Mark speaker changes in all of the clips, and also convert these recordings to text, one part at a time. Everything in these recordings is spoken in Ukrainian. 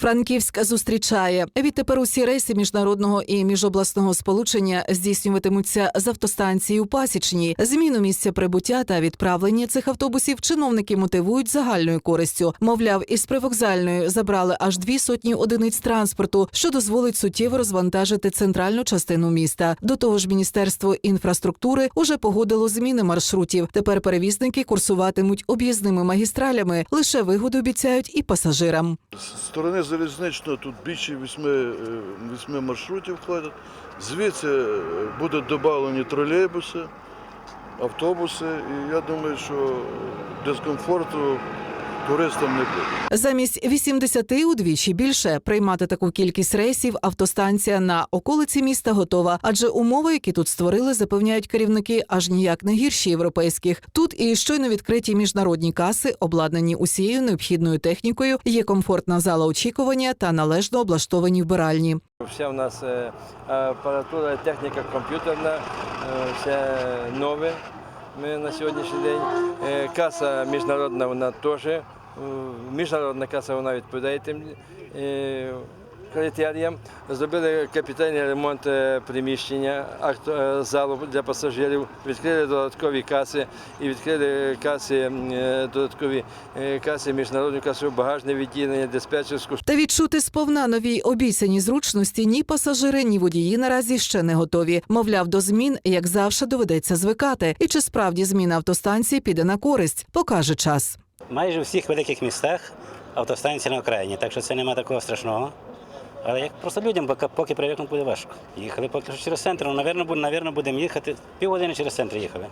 Speaker 1: Франківськ зустрічає. Відтепер усі рейси міжнародного і міжобласного сполучення здійснюватимуться з автостанції у Пасічній. Зміну місця прибуття та відправлення цих автобусів чиновники мотивують загальною користю. Мовляв, із привокзальної забрали аж дві сотні одиниць транспорту, що дозволить суттєво розвантажити центральну частину міста. До того ж, міністерство інфраструктури уже погодило зміни маршрутів. Тепер перевізники курсуватимуть об'їзними магістралями. Лише вигоду обіцяють і пасажирам.
Speaker 2: Сторони залізничного тут більше вісьми, е, вісьми маршрутів ходять. Звідси е, будуть додавлені тролейбуси, автобуси. І я думаю, що дискомфорту туристам не буде.
Speaker 1: Замість 80 удвічі більше приймати таку кількість рейсів автостанція на околиці міста готова, адже умови, які тут створили, запевняють керівники, аж ніяк не гірші європейських. Тут і щойно відкриті міжнародні каси, обладнані усією необхідною технікою, є комфортна зала очікування та належно облаштовані вбиральні.
Speaker 3: Вся у нас е, апаратура, техніка комп'ютерна, е, все нове ми на сьогоднішній день. Е, Каса міжнародна, вона теж. е, Міжнародна каса вона відповідає тим е, критеріям. Зробили капітальний ремонт е, приміщення, е, залу для пасажирів, відкрили додаткові каси і відкрили каси, е, додаткові каси, міжнародну касу, багажне відділення, диспетчерську
Speaker 1: Та відчути сповна нові обіцяні зручності ні пасажири, ні водії наразі ще не готові. Мовляв, до змін, як завжди, доведеться звикати. І чи справді зміна автостанції піде на користь, покаже час.
Speaker 4: Майже у всіх великих містах автостанції на окраїні, так що це нема такого страшного. Але як просто людям, поки, поки буде важко. Їхали поки що через центр, ну, навірно, навірно, будемо їхати. Півгодини через центр їхали.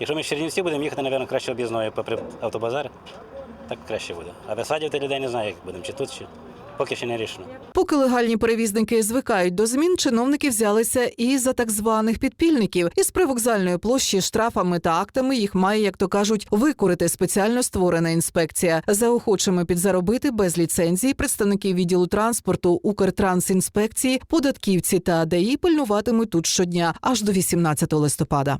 Speaker 4: Якщо ми з Чернівці будемо їхати, навірно, краще об'їзною попри автобазар, так краще буде. А висадювати людей не знаю, як будемо, чи тут, чи поки ще не рішено.
Speaker 1: Поки легальні перевізники звикають до змін, чиновники взялися і за так званих підпільників. Із привокзальної площі штрафами та актами їх має, як то кажуть, викурити спеціально створена інспекція. За охочими підзаробити без ліцензії представники відділу транспорту, Укртрансінспекції, податківці та ДАІ пильнуватимуть тут щодня аж до 18 листопада.